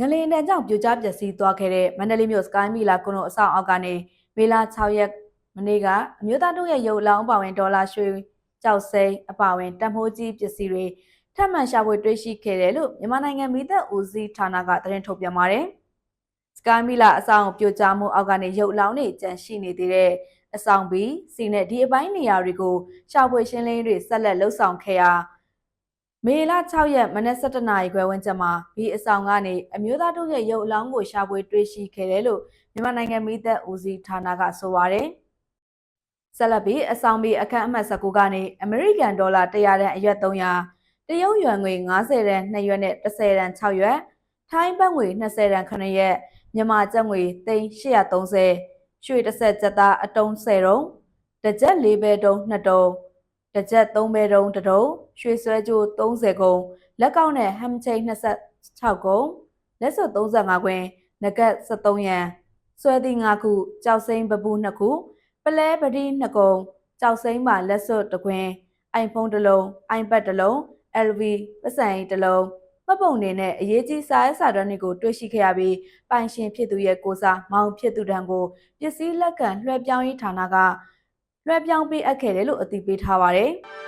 ငလင်တန်ကြောင့်ပြိုကျပျက်စီးသွားခဲ့တဲ့မန္တလေးမြို့စကိုင်းမီလာကွန်တို့အဆောက်အအုံကနေမေလ6ရက်မနေ့ကအမျိုးသားတို့ရဲ့ရုပ်အလောင်းအပါဝင်ဒေါ်လာရွှေကြောက်စိမ်းအပါဝင်တန်ဖိုးကြီးပစ္စည်းတွေထပ်မံရှာဖွေတွေ့ရှိခဲ့တယ်လို့မြန်မာနိုင်ငံမိသက်ဦးစီးဌာနကသတင်းထုတ်ပြန်ပါတယ်။စကိုင်းမီလာအဆောက်အုံပြိုကျမှုအောက်ကနေရုပ်အလောင်းတွေကျန်ရှိနေသေးတဲ့အဆောင်ဘီစီနဲ့ဒီအပိုင်းနေရာတွေကိုရှာဖွေရှင်းလင်းတွေဆက်လက်လှုပ်ဆောင်ခဲ့ရာ မေလ6ရက်မနက်7:00နာရီခွဲဝန်းကျင်မှာဘီအဆောင်ကနေအမျိုးသားတို့ရဲ့ရုပ်အလောင်းကိုရှာဖွေတွေ့ရှိခဲ့တယ်လို့မြန်မာနိုင်ငံမိသက်ဦးစီးဌာနကဆိုပါတယ်။ဆက်လက်ပြီးအဆောင်ဘီအခန်းအမှတ်19ကနေအမေရိကန်ဒေါ်လာ100တန်အရွက်300တရုတ်ယွမ်ငွေ90တန်2ရွက်နဲ့10တန်6ရွက်ထိုင်းဘတ်ငွေ20တန်9ရွက်မြန်မာကျပ်ငွေ3830ရွှေတစ်ဆက်ကျပ်သားအတုံး10တုံးတစ်ကြက်၄ဘဲတုံး2တုံး တစ်ကြက်3ဘဲတုံး1တုံးရွှေဆွဲကြိုး30ကုံလက်ကောက်နဲ့ဟမ်ချိတ်26ကုံလက်စွပ်35ခွင်ငကတ်73ရန်ဆွဲသည့်5ခုကြောက်စိမ့်ပပူ2ခုပလဲပတိ2ကုံကြောက်စိမ့်ပါလက်စွပ်တစ်ခွင်အိုင်ဖုန်းတစ်လုံးအိုင်ပက်တစ်လုံး LV ပတ်စံအိတ်တစ်လုံးမှတ်ပုံနေနဲ့အရေးကြီးစာရေးစာတမ်းတွေကိုတွေ့ရှိခဲ့ရပြီးပိုင်ရှင်ဖြစ်သူရဲ့ကိုစားမောင်ဖြစ်သူတန်းကိုပစ္စည်းလက်ခံလွှဲပြောင်းရေးဌာနက လွှဲပြောင်းပေးအပ်ခဲ့တယ်လို့အသိပေးထားပါတယ်။